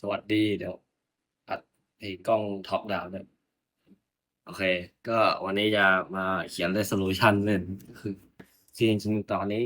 สวัสดีเดี๋ยวอัดไอ้กล้องท็อปดาวน์ด้วยโอเค ก็วันนี้จะมาเขียน resolution เล่นคือจริงๆตอนนี้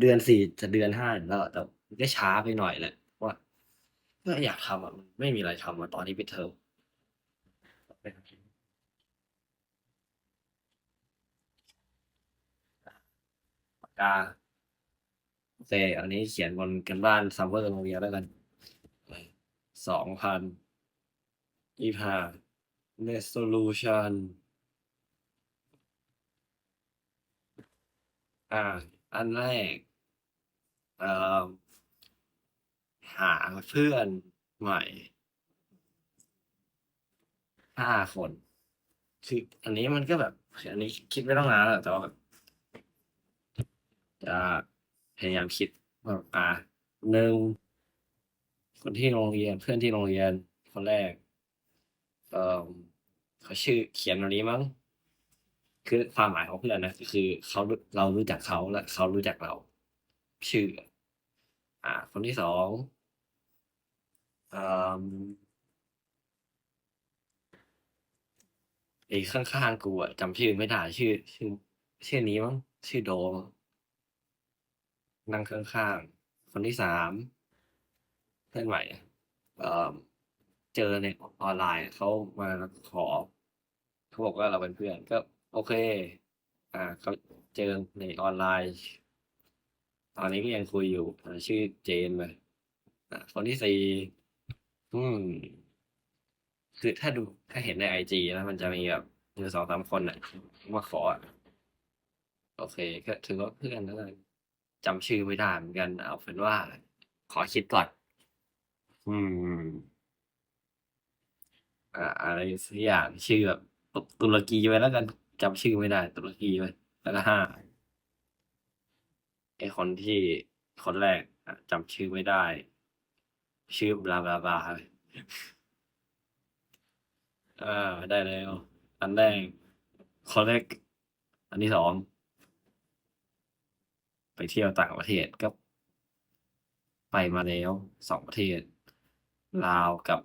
เดือนสี่จะเดือนห้าแล้ว แต่ก็ช้าไปหน่อยแหละเพราะว่าก็อยากทำอะมันไม่มีอะไรทำอะตอนนี้ปิดเทอมปากกาโอเคอันนี้เขียนบนกันบ้านซัมเมอร์โรงเรียนแล้วกัน สองพันยี่ห้า resolution อ่า อันแรกเอ่อหาเพื่อนใหม่ห้าคน คืออันนี้มันก็แบบ อันนี้คิดไม่ต้องนานแล้วแต่ว่าแบบจะพยายามคิดว่าอ่าหนึ่ง คนที่โรงเรียนเพื่อนที่โรงเรียนคนแรก เอ่อเขาชื่อเขียนวันนี้มั้ง คือความหมายของเพื่อนนะก็คือเขาเรารู้จักเขาและเขารู้จักเรา ชื่อ อ่า คนที่สองเอ่อไอ้ข้างๆกูอะจำชื่อไม่ได้ชื่อ ชื่อ ชื่อนี้มั้งชื่อโดมนั่งข้างๆคนที่สาม เพื่อนใหม่เอ่อเจอในออนไลน์เขามาขอเขาบอกว่าเราเป็นเพื่อนก็ โอเค อ่าเขาเจอในออนไลน์ ตอนนี้ก็ยังคุยอยู่อ่าชื่อเจนไปอ่าคนที่สี่อืม คือถ้าดูถ้าเห็นในไอจีนะมันจะมีแบบหนึ่สองสามคนอะมาขออะโอเค ก็ถือว่าเพื่อนแล้วกันจำชื่อไม่ได้เหมือนกัน เอาเป็นว่า ขอคิดก่อน อืม อ่า อะไรสักอย่างชื่อแบบตุตุรกีไว้แล้วกันจำชื่อไม่ได้ ตุรกีไว้แล้วก็ห้าไอคนที่คนแรกอะจำชื่อไม่ได้ ชื่อบลาบลาบลาอ่าได้แล้ว อันแรกคนแรก อันที่สองไปเที่ยวต่างประเทศก็ไปมาแล้วสองประเทศ ลาวกับ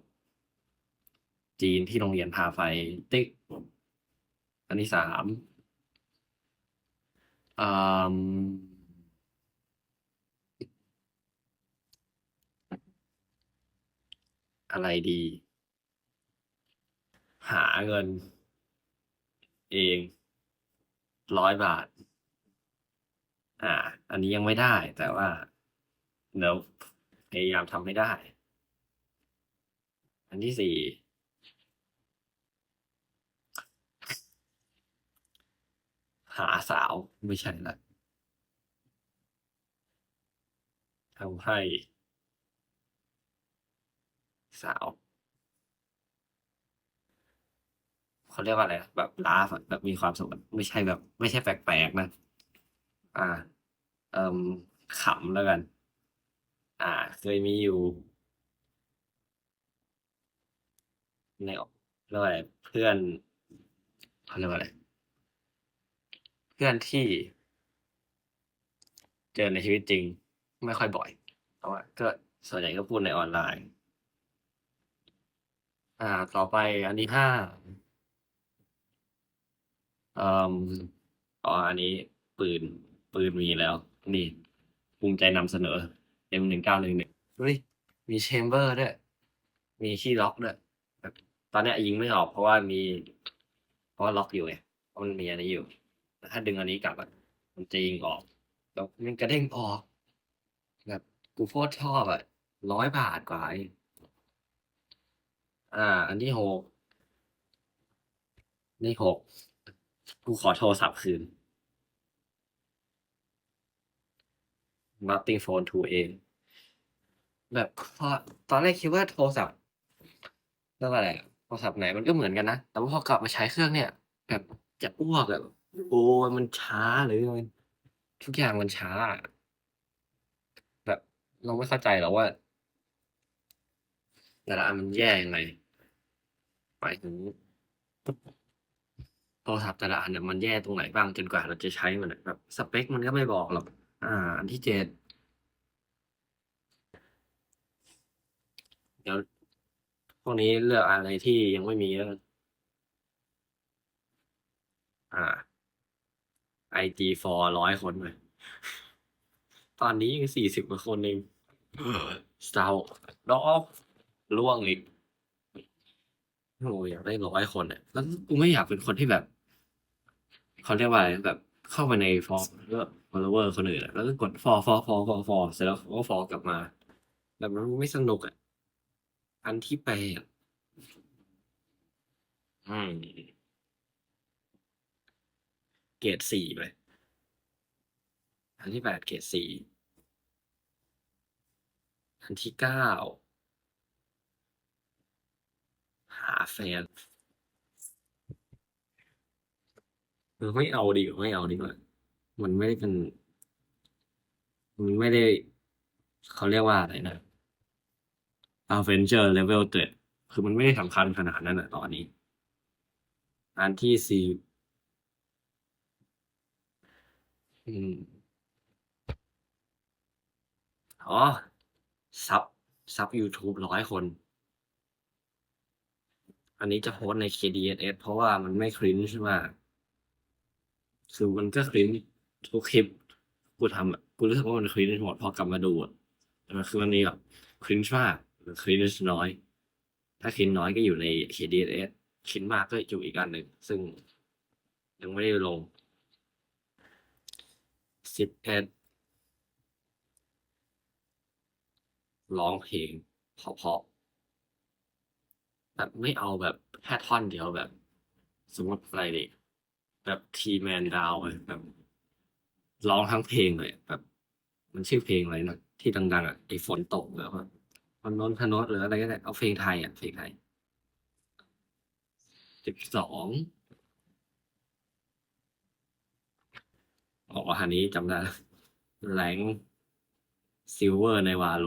จีนที่โรงเรียนพาไปติ๊กอันที่สามอืมอะไรดี หาเงิน เองร้อยบาท อ่า อันนี้ยังไม่ได้ แต่ว่าเดี๋ยวพยายามทำให้ได้ อันที่สี่หาสาวไม่ใช่ละทำให้ สาวเขาเรียกว่าอะไรแบบลาฟแบบมีความสุขไม่ใช่แบบ ไม่ใช่แปลกๆนะ อ่า เอ่มขำแล้วกัน อ่า เคยมีอยู่ ในเรียกว่าอะไรเพื่อนเขาเรียกว่าอะไร เพื่อนที่ เจอในชีวิตจริง ไม่ค่อยบ่อยแต่ว่าก็ส่วนใหญ่ก็พูดในออนไลน์ อ่า ต่อไปอันที่ห้าเอ่ออ๋ออันนี้ปืน ปืนมีแล้ว นี่ภูมิใจนำเสนอ M หนึ่งเก้าหนึ่งหนึ่งดูดิมีแชมเบอร์ด้วย มีที่ล็อกด้วย ตอนเนี้ยยิงไม่ออกเพราะว่ามี เพราะว่าล็อกอยู่ไงเพราะมันมีอันนี้อยู่ถ้าดึงอันนี้กลับอะมันจะยิงออกแล้วมันกระเด้งออกแบบกูโคตรชอบอะร้อยบาทกว่าเองอ่า อันที่หกนี่หกกูขอโทรศัพท์คืน Nothing Phone 2A แบบพอตอนแรกคิดว่าโทรศัพท์เรียกว่าอะไรอะ รศัพท์ไหนมันก็เหมือนกันนะ แต่ว่าพอกลับมาใช้เครื่องเนี่ย แบบจะอ้วกอะโอ้ยมันช้าหรือมันทุกอย่างมันช้า แบบเราไม่เข้าใจหรอกว่า แต่ละอันมันแย่ยังไงหมายถึงโทรศัพท์แต่ละอันเนี่ยมันแย่ตรงไหนบ้างจนกว่าเราจะใช้มันแบบสเปคมันก็ไม่บอกหรอกอ่า อันที่เจ็ดเดี๋ยว พวกนี้เลือกอะไรที่ยังไม่มีแล้วกันอ่า IG for ร้อยคนเลยตอนนี้ยังสี่สิบกว่าคนเองเศร้าดอกล่วงอีกโอ้ยอยากได้ร้อยคนอะแล้วกูไม่อยากเป็นคนที่แบบเขาเรียกว่าอะไรแบบเข้าไปในฟอร์แล้ว follower คนอื่นแล้วก็กดฟอร์ฟอร์ฟอร์ฟอร์ฟอร์เสร็จแล้วก็ฟอร์กลับมา แบบนั้นไม่สนุกอะ อันที่แปดอืมเกรดสี่ไปอันที่แปดเกรดสี่อันที่เก้าหาแฟนเออไม่เอาดีกว่าไม่เอาดีกว่ามันไม่ได้เป็น มันไม่ได้ เขาเรียกว่าอะไรนะ Adventure Level เจ็ดคือมันไม่ได้สำคัญขนาดนั้นอะตอนนี้ อันที่สี่อืมอ๋อ ซับ ซับ YouTube ร้อยคน อันนี้จะโพสใน KDSS เพราะว่ามันไม่คริ้นใช่ไหมคือมันก็คริ้นทุกคลิปกูทำอะกูรู้สึกว่ามันคริ้นหมดพอกลับมาดูอะแต่มันคือมันมีแบบคริ้นมาก คริ้นน้อย ถ้าคริ้นน้อยก็อยู่ใน KDSS คริ้นมากก็อยู่อีกอันหนึ่ง ซึ่งยังไม่ได้ลงสิบเอ็ดร้องเพลงเพาะๆแบบไม่เอาแบบแค่ท่อนเดียวแบบ สมมติอะไรดิแบบทีแมนดาวแบบร้องทั้งเพลงเลยแบบ มันชื่อเพลงอะไรนะที่ดัง ๆ อะไอฝนตกแล้วอะ มันนนทนดหรืออะไรก็ได้เอาเพลงไทยอะเพลงไทยสิบสองอ๋ออันนี้จำได้แรงซิลเวอร์ในวาโล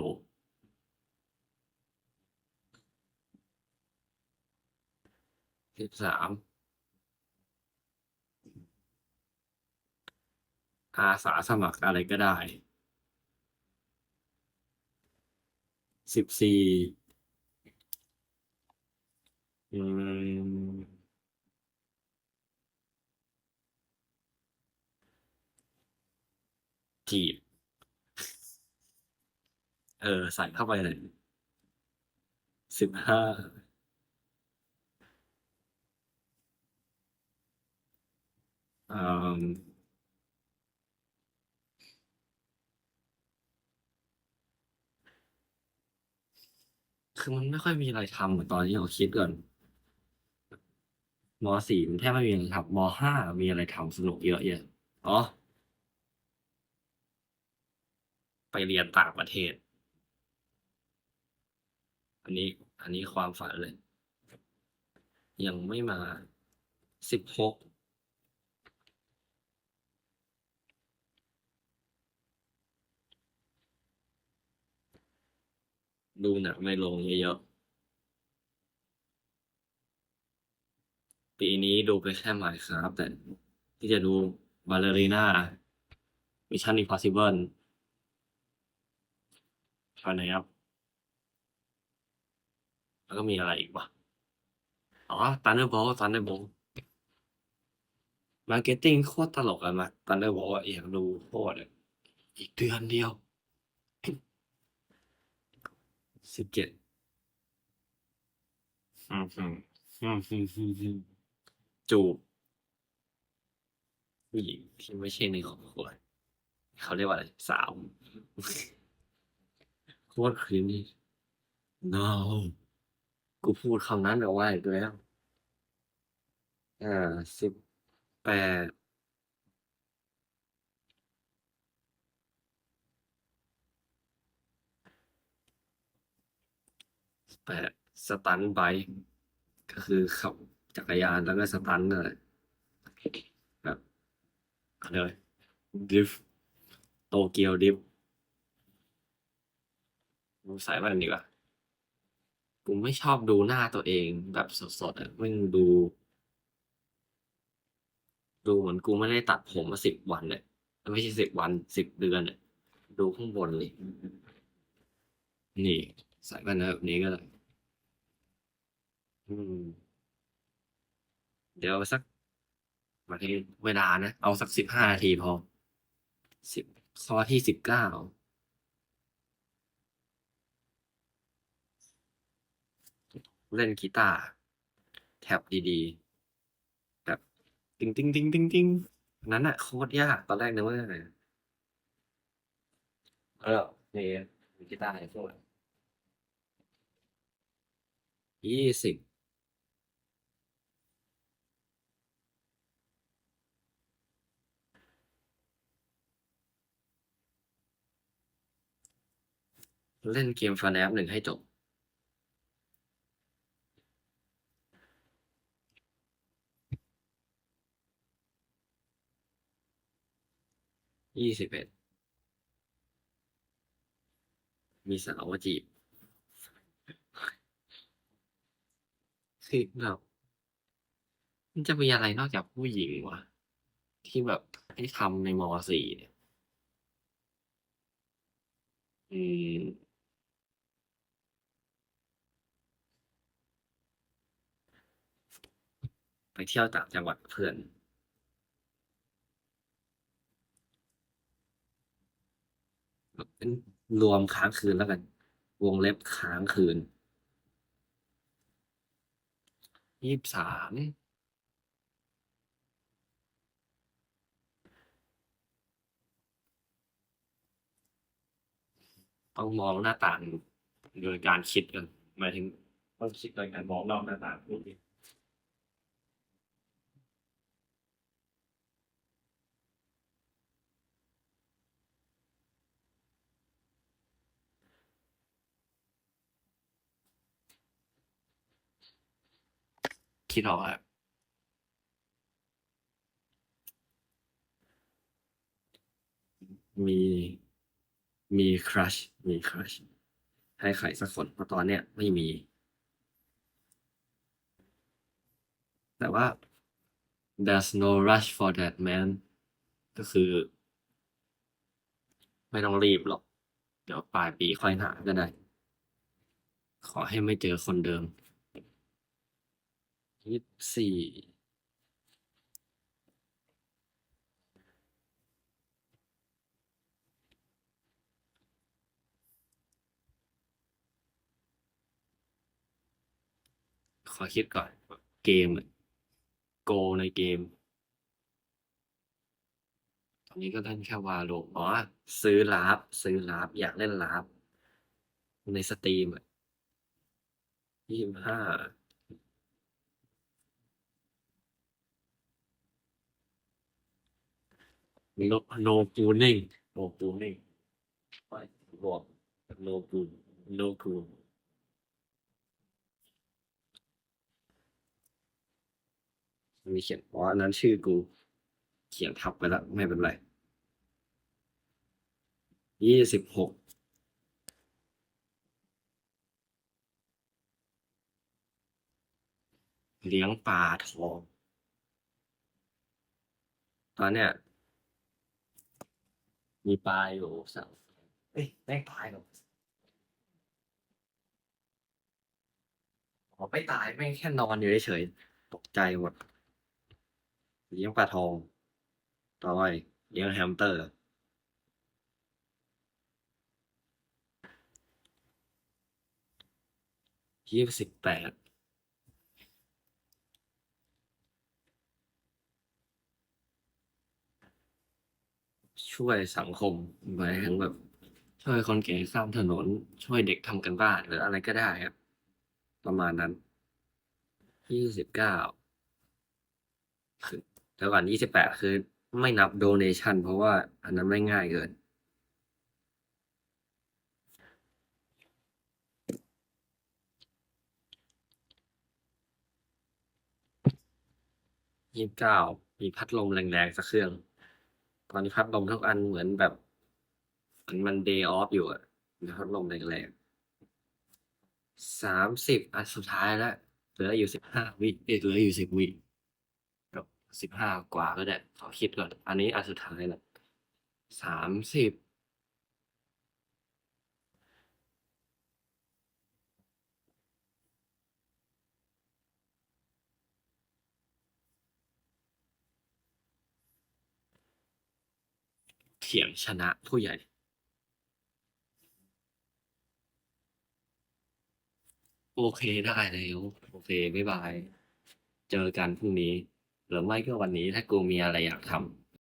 สิบสามอาสาสมัครอะไรก็ได้ สิบสี่อืมจีบ เออ ใส่เข้าไปเลยสิบห้าอืม คือมันไม่ค่อยมีอะไรทำเหมือนตอนที่เราคิดก่อน มสี่มันแทบไม่มีอะไรทำมห้ามีอะไรทำสนุกเยอะแยะอ๋อ ไปเรียนต่างประเทศ อันนี้ อันนี้ความฝันเลย ยังไม่มาสิบหก ดูหนังไม่ลงเยอะๆ ปีนี้ดูไปแค่หมายครับแต่ที่จะดูบาเลรีน่ามิชชั่น i ิ p พอสิเบิลภายในครับ แล้วก็มีอะไรอีกวะอ๋อ Thunderbolt Thunderbolt มาร์เก็ตติ้งโคตรตลกอะมา Thunderbolt อะอยากดูโคตรอะอีกเดือนเดียว สิบเจ็ดอืมอืมอืมอืมอืมอืมจูบผู้หญิงที่ไม่ใช่ในครอบครัวเขาเรียกว่าอะไรสาวโคตรคริ้นนี่ no กูพูดคำนั้นเอาไว้อีกแล้ว อ่าสิบแปด แปดสตันไบค์ก็คือขับจักรยานแล้วก็สตันนั่นแหละแบบอะไรเลยดิฟโตเกียวดิฟดูสายมันดีกว่ากูไม่ชอบดูหน้าตัวเองแบบสดๆอะไม่งดู ดูเหมือนกูไม่ได้ตัดผมมาสิบวันเนี่ยไม่ใช่สิบวันสิบเดือนเนี่ยดูข้างบนเลย นี่ ใส่แว่นแบบนี้ก็ได้ อืม เดี๋ยวสักมาที่เวลานะ เอาสักสิบห้านาทีพอสิบข้อที่สิบเก้าเล่นกีตาร์แท็บดีๆ แบบติ้งติ้งติ้งติ้งติ้งนั้นอะโคตรยากตอนแรกนึกว่าอะไรเออนี่มีกีตาร์ในพวกยี่สิบ เล่นเกมฟาแนปหนึ่งให้จบยี่สิบเอ็ดมีสาวมาจีบคือแบบมันจะมีอะไรนอกจากผู้หญิงวะที่แบบให้ทำในมสี่เนี่ย อืม ไปเที่ยวต่างจังหวัดกับเพื่อน เป็นรวมค้างคืนแล้วกัน วงเล็บค้างคืนยี่สิบสามต้องมองหน้าต่างโดยการคิดกันหมายถึงต้องคิดโดยการมองนอกหน้าต่างพูดดิ คิดออกอะมีมีครัชมีครัชให้ใครสักคนเพราะตอนเนี้ยไม่มี แต่ว่า there's no rush for that man ก็คือ ไม่ต้องรีบหรอก เดี๋ยวปลายปีค่อยหาก็ได้ ขอให้ไม่เจอคนเดิม ยี่สิบสี่ขอคิดก่อน เกมโกในเกม ตอนนี้ก็เล่นแค่วาโลอ๋อ ซื้อลาฟซื้อลาฟอยากเล่นลาฟในสตรีมยี่สิบห้า no no pruning no pruning ไปบอก no prun no prun มีเขียนอ๋ออันนั้นชื่อกู เขียนทับไปแล้ว ไม่เป็นไรยี่สิบหกเลี้ยงปลาทอง ตอนเนี้ย มีปลาอยู่สามเอ้ยแม่งตายหรออ๋อไม่ตายแม่งแค่นอนอยู่เฉยๆตกใจหมดเลี้ยงปลาทองต่อไปเลี้ยงแฮมสเตอร์ยี่สิบแปด ช่วยสังคมหมายถึงแบบ ช่วยคนแก่ข้ามถนน ช่วยเด็กทำกันบ้านหรืออะไรก็ได้ครับ ประมาณนั้นยี่สิบเก้าคือแต่ก่อนยี่สิบแปดคือไม่นับโดเนชันเพราะว่าอันนั้นไม่ง่ายเกินยี่สิบเก้ามีพัดลมแรงๆสักเครื่อง ตอนนี้พัดลมทุกอันเหมือนแบบมันมันเดย์ออฟอยู่อะพัดลมแรงๆสามสิบอันสุดท้ายแล้วเหลืออยู่สิบห้าวิเหลืออยู่สิบวิสิบห้ากว่าก็ได้ขอคิดก่อน อันนี้อันสุดท้ายแล้วสามสิบ เถียงชนะผู้ใหญ่ โอเคได้เลยโอเคบ๊ายบาย เจอกันพรุ่งนี้ หรือไม่ก็วันนี้ถ้ากูมีอะไรอยากทำ